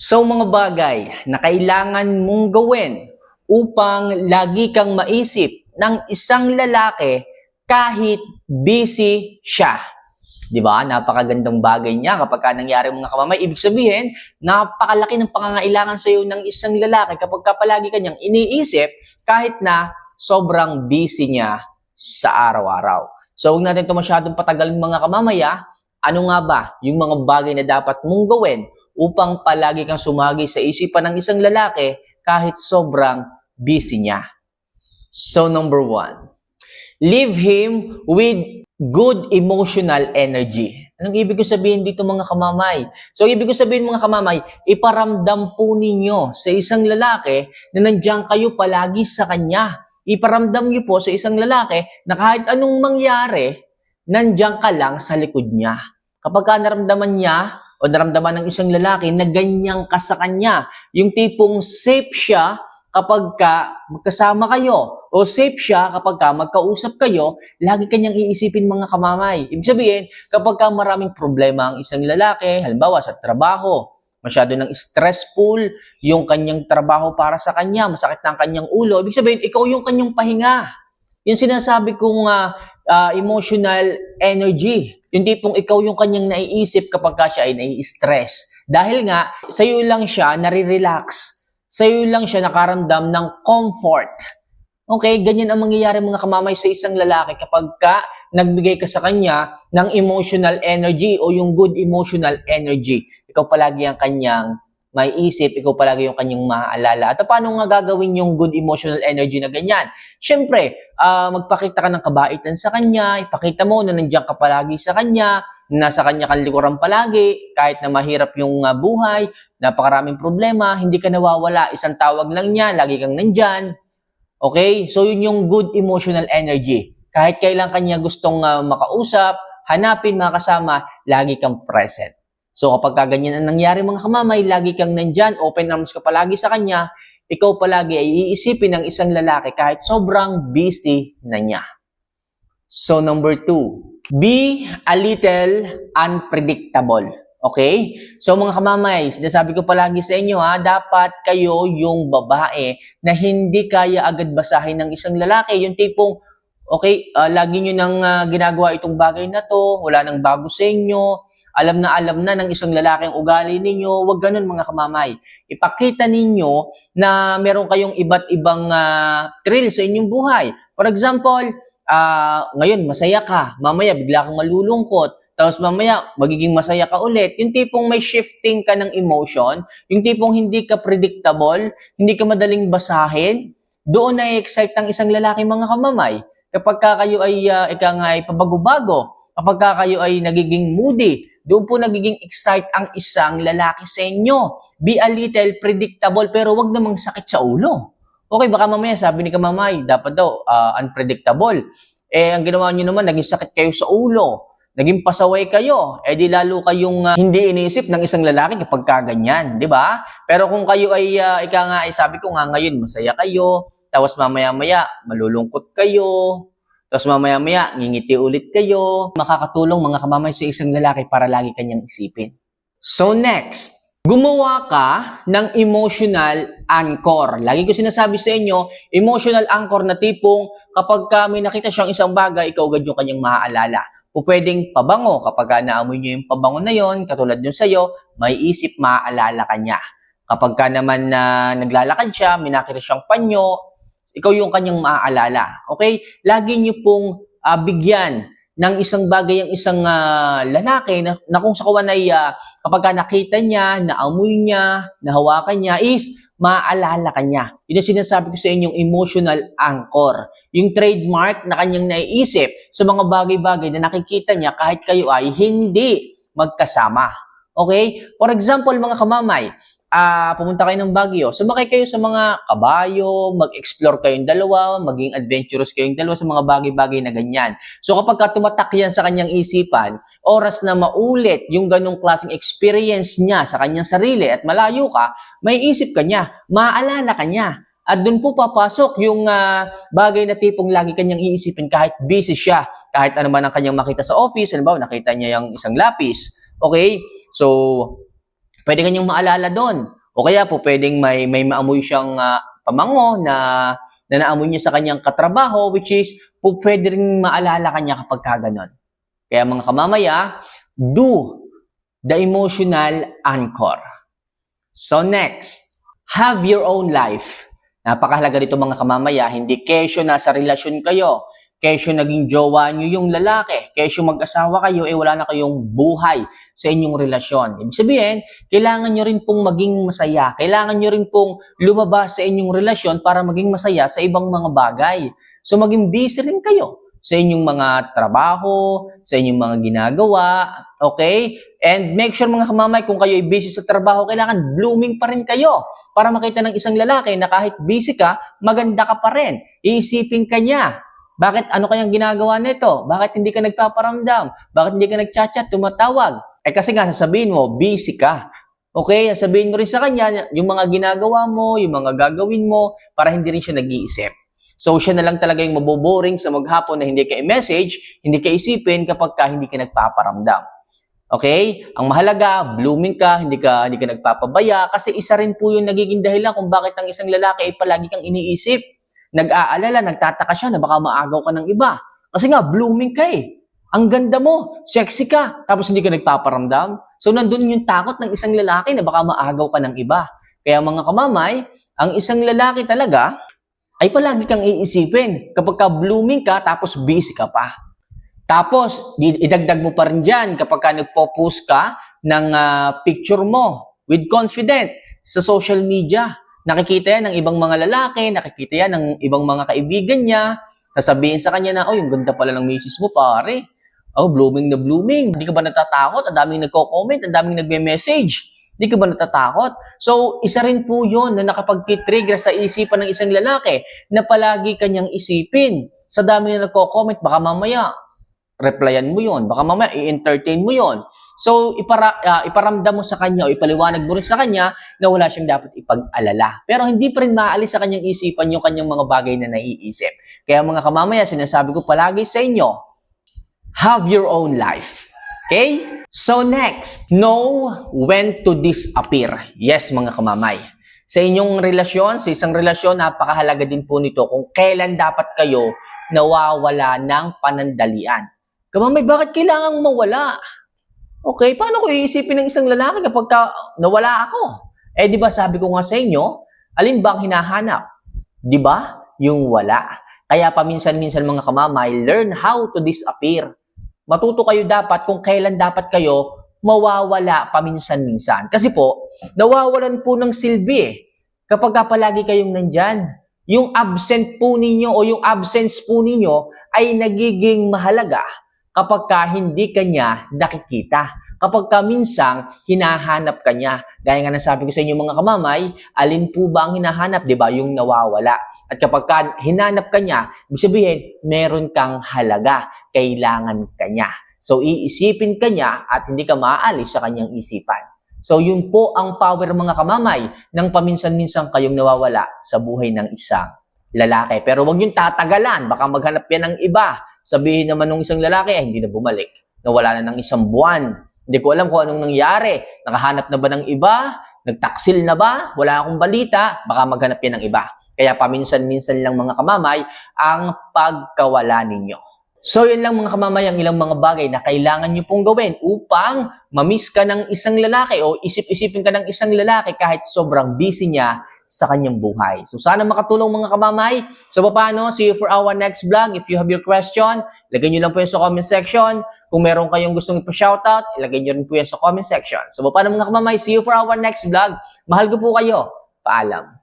So mga bagay na kailangan mong gawin upang lagi kang maisip ng isang lalaki kahit busy siya. Di ba? Napakagandang bagay niya kapag ka nangyari mga kamamay. Ibig sabihin, napakalaki ng pangangailangan sa iyo ng isang lalaki kapag ka palagi kanyang iniisip kahit na sobrang busy niya sa araw-araw. So huwag natin ito masyadong patagalin mga kamamaya. Ano nga ba yung mga bagay na dapat mong gawin upang palagi kang sumagi sa isipan ng isang lalaki kahit sobrang busy niya? So number one, leave him with good emotional energy. Anong ibig ko sabihin dito mga kamamay? So ibig ko sabihin mga kamamay, iparamdam po ninyo sa isang lalaki na nandiyan kayo palagi sa kanya. Iparamdam niyo po sa isang lalaki na kahit anong mangyari, nandiyan ka lang sa likod niya. Kapag ka naramdaman niya o naramdaman ng isang lalaki na ganyan ka sa kanya, yung tipong safe siya kapag ka magkasama kayo o safe siya kapag ka magkausap kayo, lagi kanyang iisipin mga kamamay. Ibig sabihin, kapag ka maraming problema ang isang lalaki, halimbawa sa trabaho, masyado ng stressful yung kanyang trabaho para sa kanya, masakit na ang kanyang ulo, ibig sabihin, ikaw yung kanyang pahinga. Yung sinasabi kong ah, ah, emotional energy. Yung tipong ikaw yung kanyang naiisip kapag ka siya ay nai-stress. Dahil nga, sa'yo lang siya nare-relax sa'yo lang siya nakaramdam ng comfort. Okay, ganyan ang mangyayari mga kamamay sa isang lalaki kapag ka nagbigay ka sa kanya ng emotional energy o yung good emotional energy. Ikaw palagi ang kanyang may isip, ikaw palagi yung kanyang maaalala. At paano nga gagawin yung good emotional energy na ganyan? Siyempre, ah, magpakita ka ng kabaitan sa kanya, ipakita mo na nandiyan ka palagi sa kanya, nasa kanya kang likuran palagi, kahit na mahirap yung ah, buhay, napakaraming problema, hindi ka nawawala. Isang tawag lang niya, lagi kang nandyan. Okay? So, yun yung good emotional energy. Kahit kailan kanya gustong ah, makausap, hanapin, makasama, lagi kang present. So, kapag ka ganyan ang nangyari mga kamamay, lagi kang nandyan, open arms ka palagi sa kanya, ikaw palagi ay iisipin ng isang lalaki kahit sobrang busy na niya. So, number two, be a little unpredictable. Okay? So mga kamamay, sinasabi ko palagi sa inyo ha, dapat kayo yung babae na hindi kaya agad basahin ng isang lalaki. Yung tipong, okay, ah, lagi nyo nang ah, ginagawa itong bagay na to, wala nang bago sa inyo, alam na alam na ng isang lalaki ang ugali ninyo, wag ganun mga kamamay. Ipakita ninyo na meron kayong iba't ibang ah, thrill sa inyong buhay. For example, ah, ngayon masaya ka, mamaya bigla kang malulungkot, tapos mamaya, magiging masaya ka ulit. Yung tipong may shifting ka ng emotion, yung tipong hindi ka predictable, hindi ka madaling basahin, doon na excite ang isang lalaki mga kamamay. Kapag ka kayo ay, uh, ika nga ay pabago-bago, kapag ka kayo ay nagiging moody, doon po nagiging excite ang isang lalaki sa inyo. Be a little predictable, pero wag namang sakit sa ulo. Okay, baka mamaya sabi ni kamamay, dapat daw ah, unpredictable. Eh, ang ginawa nyo naman, naging sakit kayo sa ulo naging pasaway kayo, eh di lalo kayong ah, hindi iniisip ng isang lalaki kapag kaganyan, di ba? Pero kung kayo ay, uh, ika nga, ay sabi ko nga ngayon, masaya kayo, tapos mamaya-maya, malulungkot kayo, tapos mamaya-maya, ngingiti ulit kayo, makakatulong mga kamamay sa isang lalaki para lagi kanyang isipin. So next, gumawa ka ng emotional anchor. Lagi ko sinasabi sa inyo, emotional anchor na tipong kapag ka may nakita siyang isang bagay, ikaw agad yung kanyang maaalala o pwedeng pabango kapag naamoy nyo yung pabango na yon, katulad yung sa'yo, may isip maaalala ka niya. Kapag ka naman na naglalakad siya, may nakita siyang panyo, ikaw yung kanyang maaalala. Okay? Lagi nyo pong ah, bigyan ng isang bagay ang isang ah, lalaki na, na kung sa kawan ay ah, kapag ka nakita niya, naamoy niya, nahawakan niya, is maaalala ka niya. Yun ang sinasabi ko sa inyong emotional anchor. Yung trademark na kanyang naiisip sa mga bagay-bagay na nakikita niya kahit kayo ay hindi magkasama. Okay? For example, mga kamamay, ah pumunta kayo ng Baguio, sumakay kayo sa mga kabayo, mag-explore kayong dalawa, maging adventurous kayong dalawa sa mga bagay-bagay na ganyan. So kapag ka tumatak yan sa kanyang isipan, oras na maulit yung ganong klaseng experience niya sa kanyang sarili at malayo ka, may isip ka niya, maaalala ka niya. At doon po papasok yung ah, bagay na tipong lagi kanyang iisipin kahit busy siya, kahit ano man ang kanyang makita sa office, halimbawa nakita niya yung isang lapis. Okay? So, pwede kanyang maalala doon. O kaya po, pwedeng may, may maamoy siyang ah, pamango na, na naamoy niya sa kanyang katrabaho, which is, po pwede rin maalala kanya kapag ka ganon. Kaya mga kamamaya, do the emotional anchor. So next, have your own life. Napakahalaga dito mga kamamaya, hindi kesyo nasa relasyon kayo, kesyo naging jowa nyo yung lalaki, kesyo mag-asawa kayo, eh wala na kayong buhay sa inyong relasyon. Ibig sabihin, kailangan nyo rin pong maging masaya, kailangan nyo rin pong lumabas sa inyong relasyon para maging masaya sa ibang mga bagay. So maging busy rin kayo sa inyong mga trabaho, sa inyong mga ginagawa, okay? And make sure mga kamamay, kung kayo ay busy sa trabaho, kailangan blooming pa rin kayo para makita ng isang lalaki na kahit busy ka, maganda ka pa rin. Iisipin ka niya. Bakit ano kayang ginagawa nito? Bakit hindi ka nagpaparamdam? Bakit hindi ka nagchat-chat, tumatawag? Eh kasi nga sasabihin mo, busy ka. Okay, sabihin mo rin sa kanya yung mga ginagawa mo, yung mga gagawin mo, para hindi rin siya nag-iisip. So, siya na lang talaga yung maboboring sa maghapon na hindi ka i-message, hindi ka isipin kapag ka hindi ka nagpaparamdam. Okay? Ang mahalaga, blooming ka, hindi ka, hindi ka nagpapabaya, kasi isa rin po yung nagiging dahilan kung bakit ang isang lalaki ay palagi kang iniisip. Nag-aalala, nagtataka siya na baka maagaw ka ng iba. Kasi nga, blooming ka eh. Ang ganda mo, sexy ka, tapos hindi ka nagpaparamdam. So, nandun yung takot ng isang lalaki na baka maagaw ka ng iba. Kaya mga kamamay, ang isang lalaki talaga, ay palagi kang iisipin kapag ka blooming ka tapos busy ka pa. Tapos, idagdag mo pa rin dyan kapag ka nagpo-post ka ng ah, picture mo with confident sa social media. Nakikita yan ng ibang mga lalaki, nakikita yan ng ibang mga kaibigan niya. Sasabihin sa kanya na, oh, yung ganda pala ng misis mo, pare. Oh, blooming na blooming. Hindi ka ba natatakot? Ang daming nagko-comment, ang daming nagme-message. Hindi ka ba natatakot? So, isa rin po yun na nakapag-trigger sa isipan ng isang lalaki na palagi kanyang isipin. Sa dami na nagko-comment, baka mamaya, replyan mo yon Baka mamaya, i-entertain mo yon So, ipara, ah, iparamdam mo sa kanya o ipaliwanag mo rin sa kanya na wala siyang dapat ipag-alala. Pero hindi pa rin maalis sa kanyang isipan yung kanyang mga bagay na naiisip. Kaya mga kamamaya, sinasabi ko palagi sa inyo, have your own life. Okay? So next, know when to disappear. Yes, mga kamamay. Sa inyong relasyon, sa isang relasyon, napakahalaga din po nito kung kailan dapat kayo nawawala ng panandalian. Kamamay, bakit kailangang mawala? Okay, paano ko iisipin ng isang lalaki kapag ka nawala ako? Eh, di ba sabi ko nga sa inyo, alin ba ang hinahanap? Di ba? Yung wala. Kaya paminsan-minsan mga kamamay, learn how to disappear. Matuto kayo dapat kung kailan dapat kayo mawawala paminsan-minsan. Kasi po, nawawalan po ng silbi eh. Kapag ka palagi kayong nandyan, yung absent po ninyo o yung absence po ninyo ay nagiging mahalaga kapag ka hindi kanya nakikita. Kapag ka minsang hinahanap kanya. Gaya nga nasabi ko sa inyo mga kamamay, alin po ba ang hinahanap? Di ba? Yung nawawala. At kapag ka hinanap kanya, ibig sabihin, meron kang halaga. Kailangan kanya. So, iisipin kanya at hindi ka maaalis sa kanyang isipan. So, yun po ang power mga kamamay ng paminsan-minsan kayong nawawala sa buhay ng isang lalaki. Pero wag yung tatagalan. Baka maghanap yan ng iba. Sabihin naman ng isang lalaki, ay hindi na bumalik. Nawala na ng isang buwan. Hindi ko alam kung anong nangyari. Nakahanap na ba ng iba? Nagtaksil na ba? Wala akong balita. Baka maghanap yan ng iba. Kaya paminsan-minsan lang mga kamamay ang pagkawala ninyo. So yun lang mga kamamay ang ilang mga bagay na kailangan nyo pong gawin upang mamiss ka ng isang lalaki o isip-isipin ka ng isang lalaki kahit sobrang busy niya sa kanyang buhay. So sana makatulong mga kamamay. So paano? See you for our next vlog. If you have your question, lagay nyo lang po yan sa comment section. Kung meron kayong gustong ipa-shoutout, ilagay nyo rin po yan sa comment section. So paano mga kamamay? See you for our next vlog. Mahal ko po kayo. Paalam.